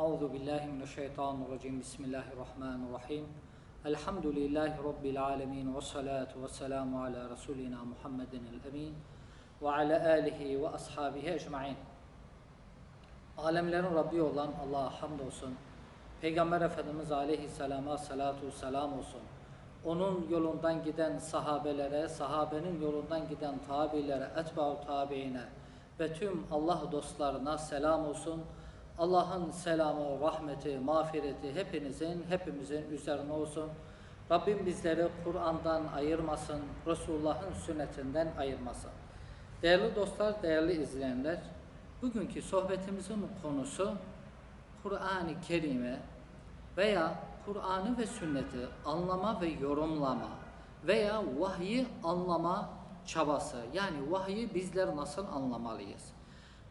أعوذ بالله من الشيطان الرجيم بسم الله الرحمن الرحيم الحمد لله رب العالمين والصلاة والسلام على رسولنا محمد الأمين وعلى آله وأصحابه أجمعين Alemlerin Rabbi olan Allah'a hamdolsun. Peygamber Efendimiz Aleyhisselam'a salatu selam olsun. Onun yolundan giden sahabelere, sahabenin yolundan giden tabi'lere, etba'u tabi'ine ve tüm Allah dostlarına selam olsun. Allah'ın selamı, rahmeti, mağfireti hepinizin, hepimizin üzerine olsun. Rabbim bizleri Kur'an'dan ayırmasın, Resulullah'ın sünnetinden ayırmasın. Değerli dostlar, değerli izleyenler, bugünkü sohbetimizin konusu Kur'an-ı Kerim'e veya Kur'an'ı ve sünneti anlama ve yorumlama veya vahyi anlama çabası. Yani vahyi bizler nasıl anlamalıyız?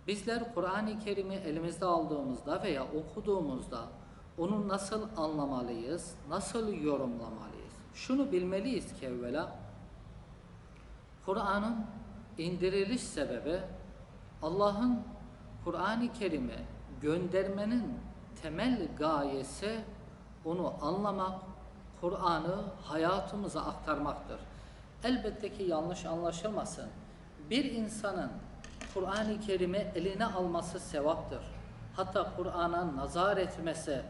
Bizler Kur'an-ı Kerim'i elimizde aldığımızda veya okuduğumuzda onu nasıl anlamalıyız, nasıl yorumlamalıyız? Şunu bilmeliyiz ki evvela Kur'an'ın indiriliş sebebi Allah'ın Kur'an-ı Kerim'e göndermenin temel gayesi onu anlamak, Kur'an'ı hayatımıza aktarmaktır. Elbette ki yanlış anlaşılmasın. Bir insanın Kur'an-ı Kerim'i eline alması sevaptır. Hatta Kur'an'a nazar etmesi,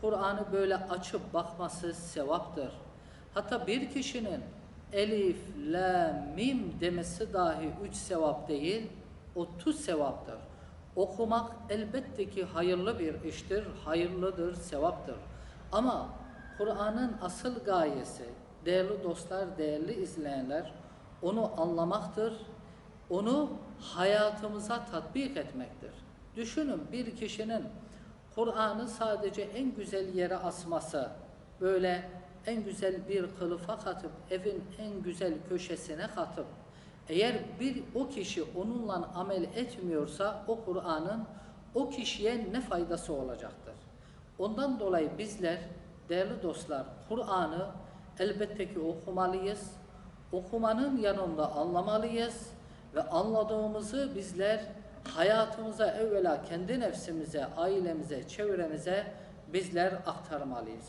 Kur'an'ı böyle açıp bakması sevaptır. Hatta bir kişinin elif, la, mim demesi dahi üç sevap değil, otuz sevaptır. Okumak elbette ki hayırlı bir iştir, hayırlıdır, sevaptır. Ama Kur'an'ın asıl gayesi, değerli dostlar, değerli izleyenler, onu anlamaktır, onu hayatımıza tatbik etmektir. Düşünün bir kişinin Kur'an'ı sadece en güzel yere asması, böyle en güzel bir kılıfa katıp, evin en güzel köşesine katıp, eğer bir o kişi onunla amel etmiyorsa o Kur'an'ın o kişiye ne faydası olacaktır? Ondan dolayı bizler değerli dostlar Kur'an'ı elbette ki okumalıyız. Okumanın yanında anlamalıyız ve anladığımızı bizler hayatımıza evvela kendi nefsimize, ailemize, çevremize bizler aktarmalıyız.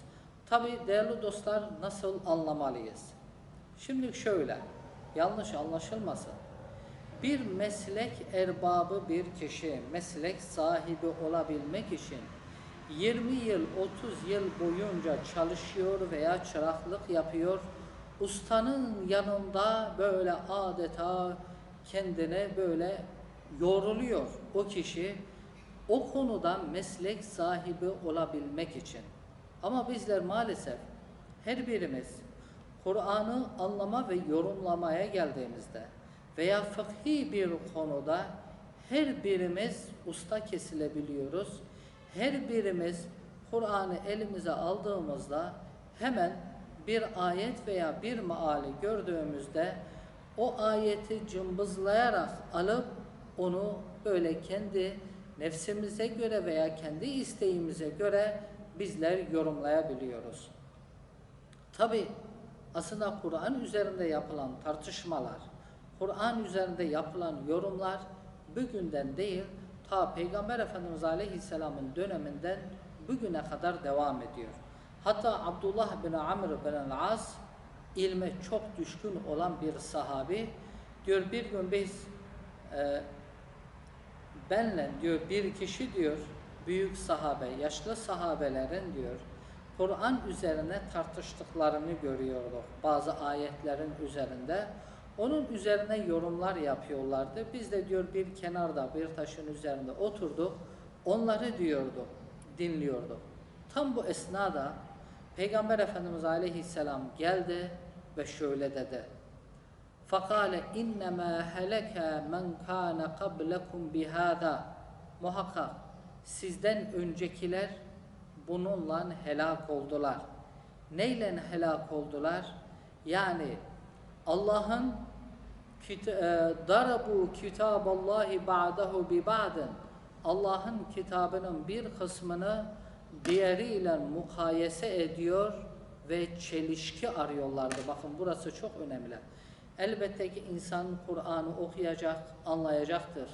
Tabi değerli dostlar nasıl anlamalıyız? Şimdi şöyle, yanlış anlaşılmasın. Bir meslek erbabı bir kişi, meslek sahibi olabilmek için 20 yıl, 30 yıl boyunca çalışıyor veya çıraklık yapıyor. Ustanın yanında böyle adeta kendine böyle yoruluyor o kişi o konuda meslek sahibi olabilmek için. Ama bizler maalesef her birimiz Kur'an'ı anlama ve yorumlamaya geldiğimizde veya fıkhi bir konuda her birimiz usta kesilebiliyoruz. Her birimiz Kur'an'ı elimize aldığımızda hemen bir ayet veya bir maali gördüğümüzde o ayeti cımbızlayarak alıp onu böyle kendi nefsimize göre veya kendi isteğimize göre bizler yorumlayabiliyoruz. Tabi aslında Kur'an üzerinde yapılan tartışmalar, Kur'an üzerinde yapılan yorumlar bugünden değil, ta Peygamber Efendimiz Aleyhisselam'ın döneminden bugüne kadar devam ediyor. Hatta Abdullah bin Amr bin al-As ilme çok düşkün olan bir sahabi diyor bir gün biz e, benle diyor bir kişi diyor büyük sahabe, yaşlı sahabelerin diyor Kur'an üzerine tartıştıklarını görüyorduk. Bazı ayetlerin üzerinde. Onun üzerine yorumlar yapıyorlardı. Biz de diyor bir kenarda bir taşın üzerinde oturduk. Onları diyorduk, dinliyorduk. Tam bu esnada Peygamber Efendimiz Aleyhisselam geldi ve şöyle dedi. Fakale innema heleke men kana qablakum bihada. Muhakkak sizden öncekiler bununla helak oldular. Neyle helak oldular? Yani Allah'ın e, darabu kitaballahi ba'dahu bi ba'din Allah'ın kitabının bir kısmını diğeriyle mukayese ediyor ve çelişki arıyorlardı. Bakın burası çok önemli. Elbette ki insan Kur'an'ı okuyacak, anlayacaktır.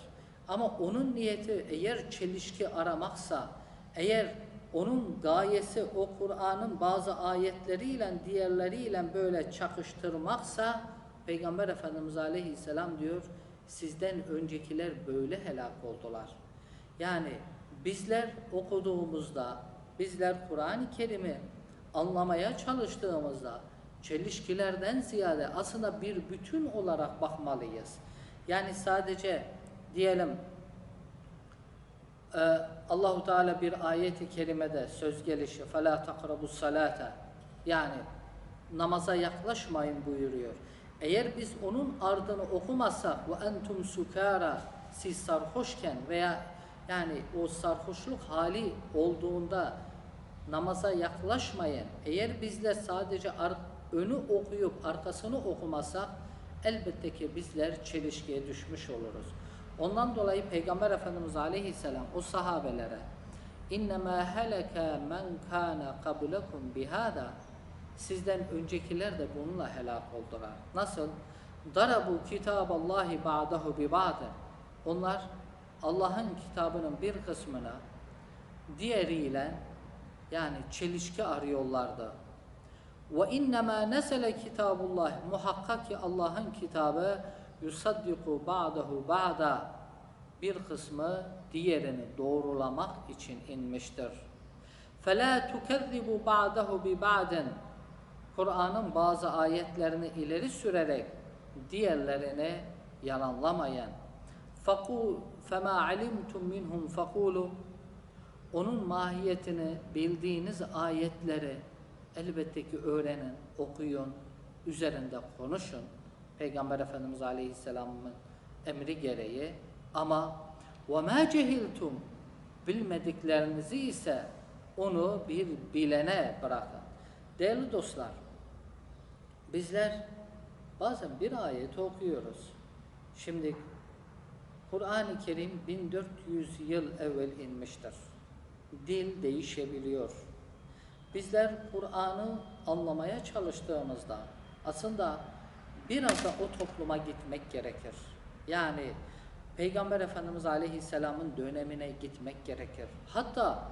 Ama onun niyeti eğer çelişki aramaksa, Eğer onun gayesi o Kur'an'ın bazı ayetleriyle diğerleriyle böyle çakıştırmaksa Peygamber Efendimiz Aleyhisselam diyor sizden öncekiler böyle helak oldular. Yani bizler okuduğumuzda bizler Kur'an-ı Kerim'i anlamaya çalıştığımızda çelişkilerden ziyade aslında bir bütün olarak bakmalıyız. Yani sadece diyelim e, Allahu Teala bir ayeti kerimede söz gelişi fela takrabus salata yani namaza yaklaşmayın buyuruyor. Eğer biz onun ardını okumazsak ve entum sukara siz sarhoşken veya yani o sarhoşluk hali olduğunda namaza yaklaşmayın. Eğer bizler sadece önü okuyup arkasını okumazsak elbette ki bizler çelişkiye düşmüş oluruz. Ondan dolayı Peygamber Efendimiz Aleyhisselam o sahabelere İnnemâ heleke men kâne kablekum bihâda Sizden öncekiler de bununla helak oldular. Nasıl? Darabu kitaballahi ba'dahu bi ba'de. Onlar Allah'ın kitabının bir kısmını diğeriyle yani çelişki arıyorlardı. Ve innemâ nesele kitabullah muhakkak ki Allah'ın kitabı yusaddiku ba'dahu ba'da bir kısmı diğerini doğrulamak için inmiştir. فَلَا تُكَذِّبُ بَعْدَهُ بِبَعْدٍ Kur'an'ın bazı ayetlerini ileri sürerek diğerlerini yalanlamayan فَقُوا فَمَا عَلِمْتُمْ مِنْهُمْ فَقُولُوا Onun mahiyetini bildiğiniz ayetleri elbette ki öğrenin, okuyun, üzerinde konuşun. Peygamber Efendimiz Aleyhisselam'ın emri gereği ama وَمَا cehiltum bilmediklerinizi ise onu bir bilene bırakın. Değerli dostlar, bizler bazen bir ayet okuyoruz. Şimdi Kur'an-ı Kerim 1400 yıl evvel inmiştir. Dil değişebiliyor. Bizler Kur'an'ı anlamaya çalıştığımızda aslında biraz da o topluma gitmek gerekir. Yani Peygamber Efendimiz Aleyhisselam'ın dönemine gitmek gerekir. Hatta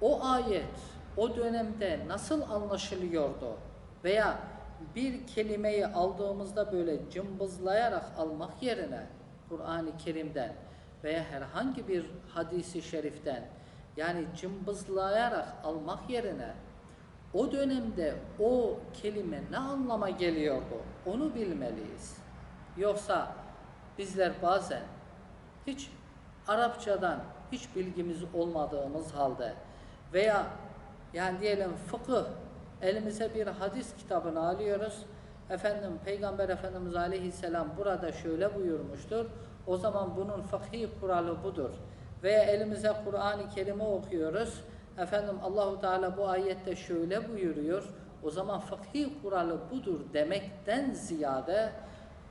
o ayet o dönemde nasıl anlaşılıyordu veya bir kelimeyi aldığımızda böyle cımbızlayarak almak yerine Kur'an-ı Kerim'den veya herhangi bir hadisi şeriften yani cımbızlayarak almak yerine o dönemde o kelime ne anlama geliyordu onu bilmeliyiz. Yoksa bizler bazen hiç Arapçadan hiç bilgimiz olmadığımız halde veya yani diyelim fıkıh elimize bir hadis kitabını alıyoruz. Efendim Peygamber Efendimiz Aleyhisselam burada şöyle buyurmuştur. O zaman bunun fıkhi kuralı budur. Veya elimize Kur'an-ı Kerim'i okuyoruz. Efendim Allahu Teala bu ayette şöyle buyuruyor. O zaman fıkhi kuralı budur demekten ziyade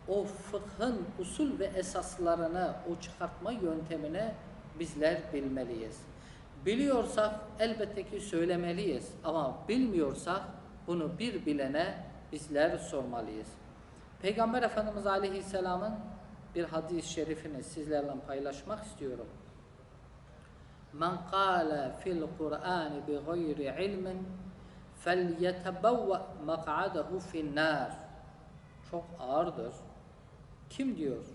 o fıkhın usul ve esaslarını, o çıkartma yöntemini bizler bilmeliyiz. Biliyorsak elbette ki söylemeliyiz ama bilmiyorsak bunu bir bilene bizler sormalıyız. Peygamber Efendimiz Aleyhisselam'ın bir hadis-i şerifini sizlerle paylaşmak istiyorum. Men kâle fil Kur'an bi gayri ilmin felyetebevve mak'adehu finnâr. Çok ağırdır. Kim diyor?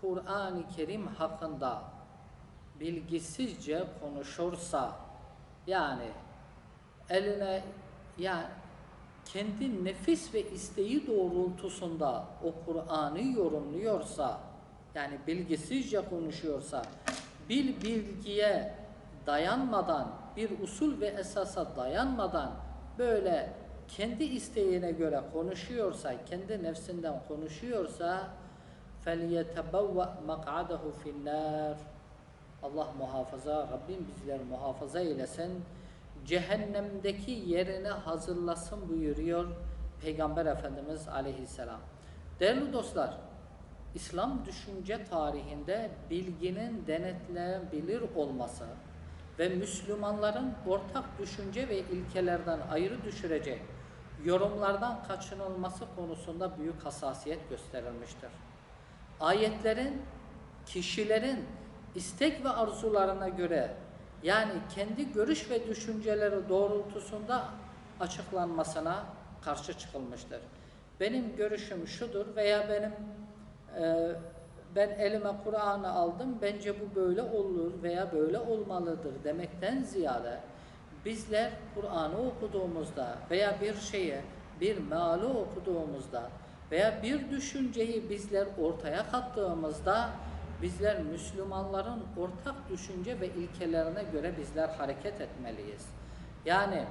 Kur'an-ı Kerim hakkında bilgisizce konuşursa yani eline yani kendi nefis ve isteği doğrultusunda o Kur'an'ı yorumluyorsa yani bilgisizce konuşuyorsa bir bilgiye dayanmadan bir usul ve esasa dayanmadan böyle kendi isteğine göre konuşuyorsa, kendi nefsinden konuşuyorsa فَلْيَتَبَوَّ مَقْعَدَهُ فِي النَّارِ Allah muhafaza, Rabbim bizler muhafaza eylesin. Cehennemdeki yerini hazırlasın buyuruyor Peygamber Efendimiz aleyhisselam. Değerli dostlar, İslam düşünce tarihinde bilginin denetlenebilir olması ve Müslümanların ortak düşünce ve ilkelerden ayrı düşürecek yorumlardan kaçınılması konusunda büyük hassasiyet gösterilmiştir. Ayetlerin kişilerin istek ve arzularına göre Yani kendi görüş ve düşünceleri doğrultusunda açıklanmasına karşı çıkılmıştır. Benim görüşüm şudur veya benim e, ben elime Kur'an'ı aldım bence bu böyle olur veya böyle olmalıdır demekten ziyade bizler Kur'an'ı okuduğumuzda veya bir şeye bir meali okuduğumuzda veya bir düşünceyi bizler ortaya kattığımızda bizler Müslümanların ortak düşünce ve ilkelerine göre bizler hareket etmeliyiz. Yani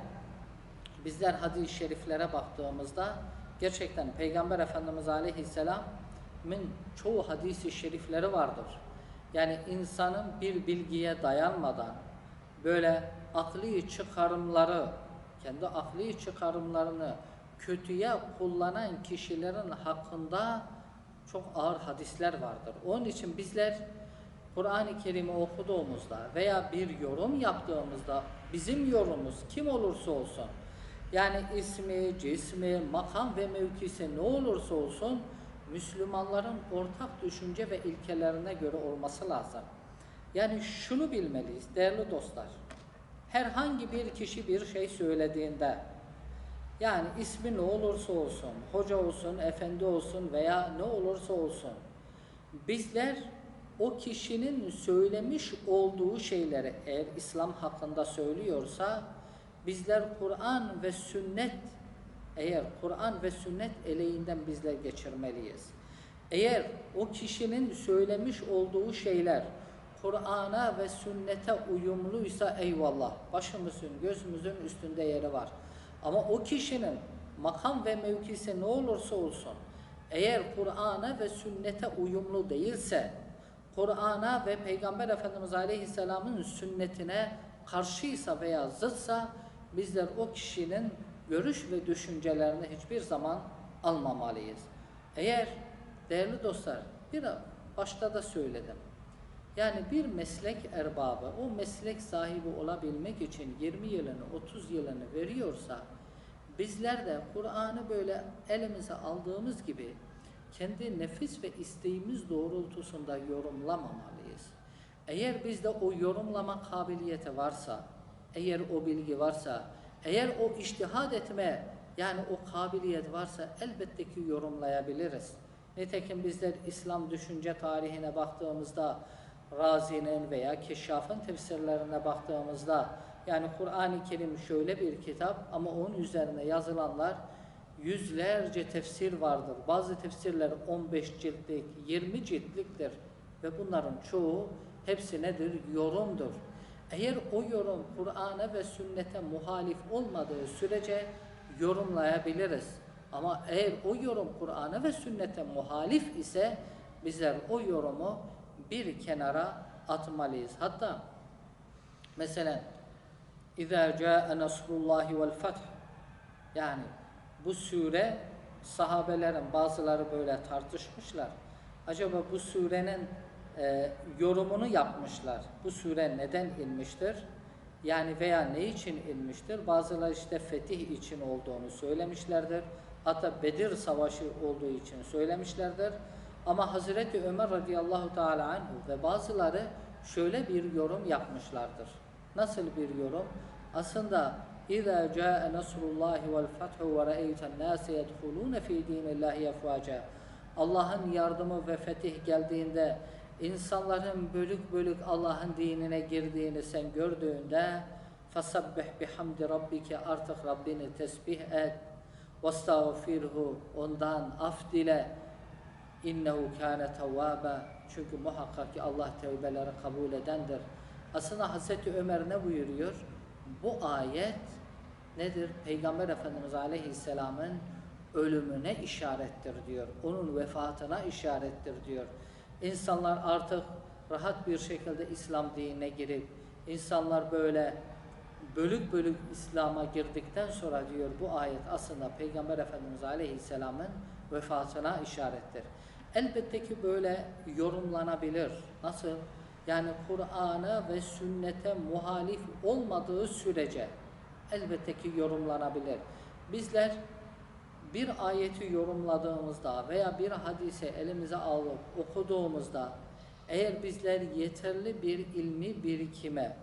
bizler hadis-i şeriflere baktığımızda gerçekten Peygamber Efendimiz Aleyhisselam'ın çoğu hadis-i şerifleri vardır. Yani insanın bir bilgiye dayanmadan böyle akli çıkarımları, kendi akli çıkarımlarını kötüye kullanan kişilerin hakkında çok ağır hadisler vardır. Onun için bizler Kur'an-ı Kerim'i okuduğumuzda veya bir yorum yaptığımızda bizim yorumumuz kim olursa olsun yani ismi, cismi, makam ve mevkisi ne olursa olsun Müslümanların ortak düşünce ve ilkelerine göre olması lazım. Yani şunu bilmeliyiz değerli dostlar. Herhangi bir kişi bir şey söylediğinde yani ismi ne olursa olsun, hoca olsun, efendi olsun veya ne olursa olsun bizler o kişinin söylemiş olduğu şeyleri eğer İslam hakkında söylüyorsa bizler Kur'an ve sünnet eğer Kur'an ve sünnet eleğinden bizler geçirmeliyiz. Eğer o kişinin söylemiş olduğu şeyler Kur'an'a ve sünnete uyumluysa eyvallah başımızın gözümüzün üstünde yeri var. Ama o kişinin makam ve mevkisi ne olursa olsun eğer Kur'an'a ve sünnete uyumlu değilse Kur'an'a ve Peygamber Efendimiz Aleyhisselam'ın sünnetine karşıysa veya zıtsa bizler o kişinin görüş ve düşüncelerini hiçbir zaman almamalıyız. Eğer değerli dostlar bir başta da söyledim. Yani bir meslek erbabı o meslek sahibi olabilmek için 20 yılını 30 yılını veriyorsa bizler de Kur'an'ı böyle elimize aldığımız gibi kendi nefis ve isteğimiz doğrultusunda yorumlamamalıyız. Eğer bizde o yorumlama kabiliyeti varsa, eğer o bilgi varsa, eğer o iştihad etme yani o kabiliyet varsa elbette ki yorumlayabiliriz. Nitekim bizler İslam düşünce tarihine baktığımızda Razi'nin veya Keşşaf'ın tefsirlerine baktığımızda yani Kur'an-ı Kerim şöyle bir kitap ama onun üzerine yazılanlar yüzlerce tefsir vardır. Bazı tefsirler 15 ciltlik, 20 ciltliktir ve bunların çoğu hepsi nedir? Yorumdur. Eğer o yorum Kur'an'a ve sünnete muhalif olmadığı sürece yorumlayabiliriz. Ama eğer o yorum Kur'an'a ve sünnete muhalif ise bizler o yorumu bir kenara atmalıyız. Hatta mesela İzâ câe nasrullahi vel feth yani bu sure sahabelerin bazıları böyle tartışmışlar. Acaba bu surenin e, yorumunu yapmışlar. Bu sure neden inmiştir? Yani veya ne için inmiştir? Bazıları işte fetih için olduğunu söylemişlerdir. Hatta Bedir Savaşı olduğu için söylemişlerdir. Ama Hazreti Ömer radıyallahu teala anhu ve bazıları şöyle bir yorum yapmışlardır. Nasıl bir yorum? Aslında İza caa nasrullahi vel fethu ve ra'eyten nase yedhulun fi dinillahi efvaca. Allah'ın yardımı ve fetih geldiğinde insanların bölük bölük Allah'ın dinine girdiğini sen gördüğünde fasabbih bihamdi rabbike artık Rabbini tesbih et vestağfirhu ondan af dile innehu kâne tevvâbe çünkü muhakkak ki Allah tevbeleri kabul edendir. Aslında Hazreti Ömer ne buyuruyor? Bu ayet nedir? Peygamber Efendimiz Aleyhisselam'ın ölümüne işarettir diyor. Onun vefatına işarettir diyor. İnsanlar artık rahat bir şekilde İslam dinine girip insanlar böyle bölük bölük İslam'a girdikten sonra diyor bu ayet aslında Peygamber Efendimiz Aleyhisselam'ın vefatına işarettir. Elbette ki böyle yorumlanabilir. Nasıl? Yani Kur'an'a ve sünnete muhalif olmadığı sürece elbette ki yorumlanabilir. Bizler bir ayeti yorumladığımızda veya bir hadise elimize alıp okuduğumuzda eğer bizler yeterli bir ilmi birikime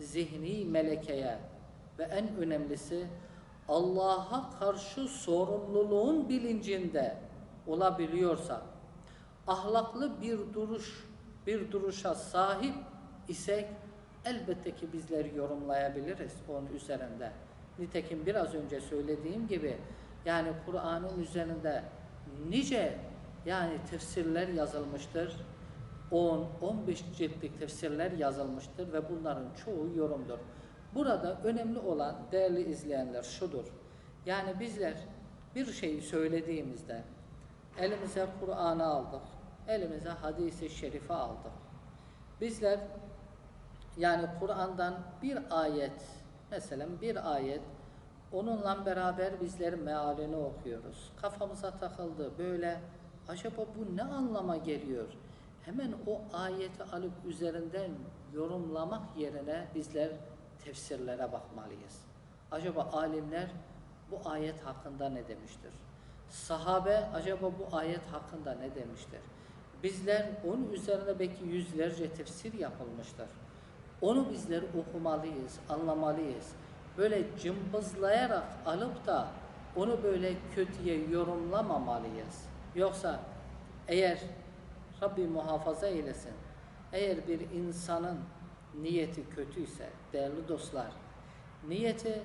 zihni melekeye ve en önemlisi Allah'a karşı sorumluluğun bilincinde olabiliyorsa, ahlaklı bir duruş, bir duruşa sahip isek elbette ki bizler yorumlayabiliriz onun üzerinde. Nitekim biraz önce söylediğim gibi yani Kur'an'ın üzerinde nice yani tefsirler yazılmıştır. 10-15 ciltlik tefsirler yazılmıştır ve bunların çoğu yorumdur. Burada önemli olan değerli izleyenler şudur. Yani bizler bir şeyi söylediğimizde elimize Kur'an'ı aldık, elimize hadisi şerifi aldık. Bizler yani Kur'an'dan bir ayet, mesela bir ayet, onunla beraber bizler mealini okuyoruz. Kafamıza takıldı böyle, acaba bu ne anlama geliyor? Hemen o ayeti alıp üzerinden yorumlamak yerine bizler tefsirlere bakmalıyız. Acaba alimler bu ayet hakkında ne demiştir? Sahabe acaba bu ayet hakkında ne demiştir? Bizler onun üzerine belki yüzlerce tefsir yapılmıştır. Onu bizler okumalıyız, anlamalıyız. Böyle cımbızlayarak alıp da onu böyle kötüye yorumlamamalıyız. Yoksa eğer Rabbi muhafaza eylesin, eğer bir insanın niyeti kötüyse, değerli dostlar, niyeti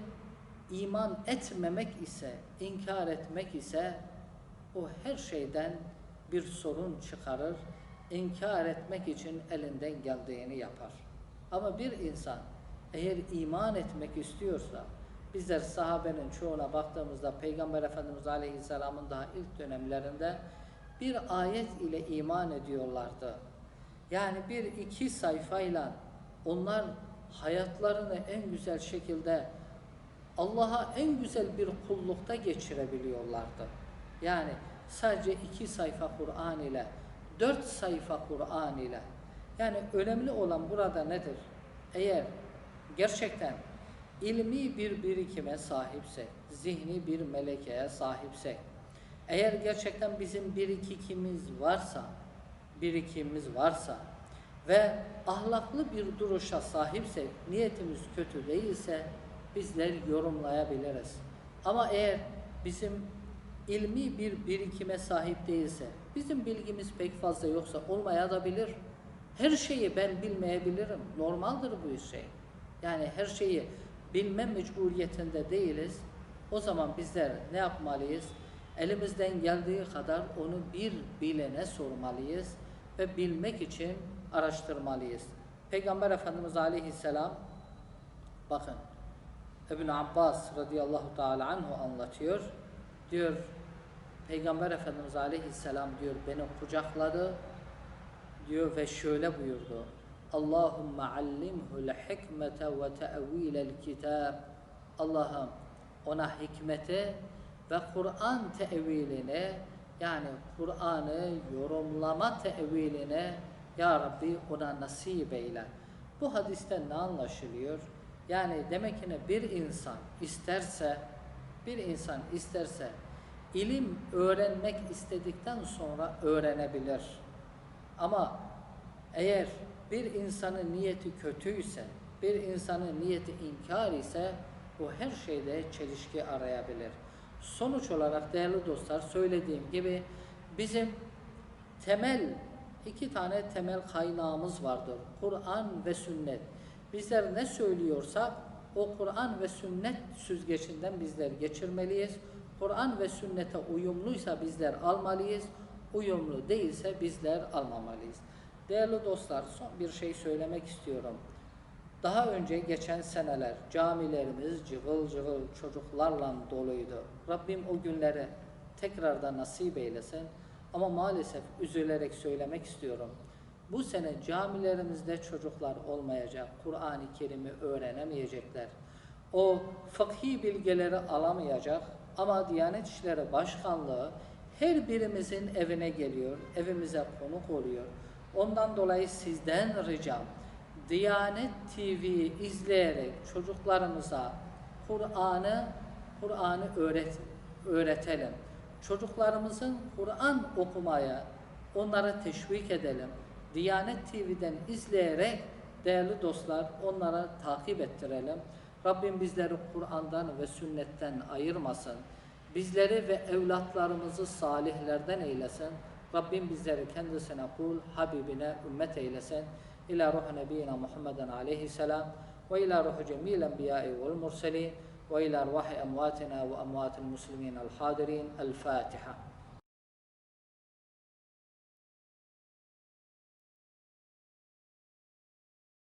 iman etmemek ise, inkar etmek ise o her şeyden bir sorun çıkarır, inkar etmek için elinden geldiğini yapar. Ama bir insan eğer iman etmek istiyorsa, bizler sahabenin çoğuna baktığımızda Peygamber Efendimiz Aleyhisselam'ın daha ilk dönemlerinde bir ayet ile iman ediyorlardı. Yani bir iki sayfayla onlar hayatlarını en güzel şekilde Allah'a en güzel bir kullukta geçirebiliyorlardı. Yani sadece iki sayfa Kur'an ile, dört sayfa Kur'an ile. Yani önemli olan burada nedir? Eğer gerçekten ilmi bir birikime sahipsek, zihni bir melekeye sahipsek, eğer gerçekten bizim birikimimiz varsa, birikimimiz varsa ve ahlaklı bir duruşa sahipsek, niyetimiz kötü değilse bizler yorumlayabiliriz. Ama eğer bizim ilmi bir birikime sahip değilse, bizim bilgimiz pek fazla yoksa olmayabilir. Her şeyi ben bilmeyebilirim. Normaldir bu şey. Yani her şeyi bilme mecburiyetinde değiliz. O zaman bizler ne yapmalıyız? Elimizden geldiği kadar onu bir bilene sormalıyız ve bilmek için araştırmalıyız. Peygamber Efendimiz Aleyhisselam bakın İbn Abbas radıyallahu teala anhu anlatıyor. Diyor Peygamber Efendimiz Aleyhisselam diyor beni kucakladı diyor ve şöyle buyurdu. Allahümme allimhul hikmete ve te'vilel kitab. Allah'ım ona hikmeti ve Kur'an tevilini yani Kur'an'ı yorumlama tevilini Ya Rabbi ona nasip eyle. Bu hadisten ne anlaşılıyor? Yani demek ki bir insan isterse bir insan isterse ilim öğrenmek istedikten sonra öğrenebilir. Ama eğer bir insanın niyeti kötüyse, bir insanın niyeti inkar ise bu her şeyde çelişki arayabilir. Sonuç olarak değerli dostlar söylediğim gibi bizim temel iki tane temel kaynağımız vardır. Kur'an ve sünnet. Bizler ne söylüyorsak o Kur'an ve sünnet süzgecinden bizler geçirmeliyiz. Kur'an ve sünnete uyumluysa bizler almalıyız. Uyumlu değilse bizler almamalıyız. Değerli dostlar son bir şey söylemek istiyorum. Daha önce geçen seneler camilerimiz cıvıl cıvıl çocuklarla doluydu. Rabbim o günleri tekrardan nasip eylesin. Ama maalesef üzülerek söylemek istiyorum. Bu sene camilerimizde çocuklar olmayacak. Kur'an-ı Kerim'i öğrenemeyecekler. O fıkhi bilgileri alamayacak. Ama Diyanet İşleri Başkanlığı her birimizin evine geliyor, evimize konuk oluyor. Ondan dolayı sizden ricam Diyanet TV izleyerek çocuklarımıza Kur'an'ı Kur'an'ı öğret öğretelim. Çocuklarımızın Kur'an okumaya onları teşvik edelim. Diyanet TV'den izleyerek Değerli dostlar, onlara takip ettirelim. Rabbim bizleri Kur'an'dan ve sünnetten ayırmasın. Bizleri ve evlatlarımızı salihlerden eylesin. ربين بالذلك. هند سنقول حبيبنا أمتي لسن إلى روح نبينا محمد عليه السلام وإلى روح جميع الأنبياء والمرسلين وإلى أرواح أمواتنا وأموات المسلمين الحاضرين. الفاتحة.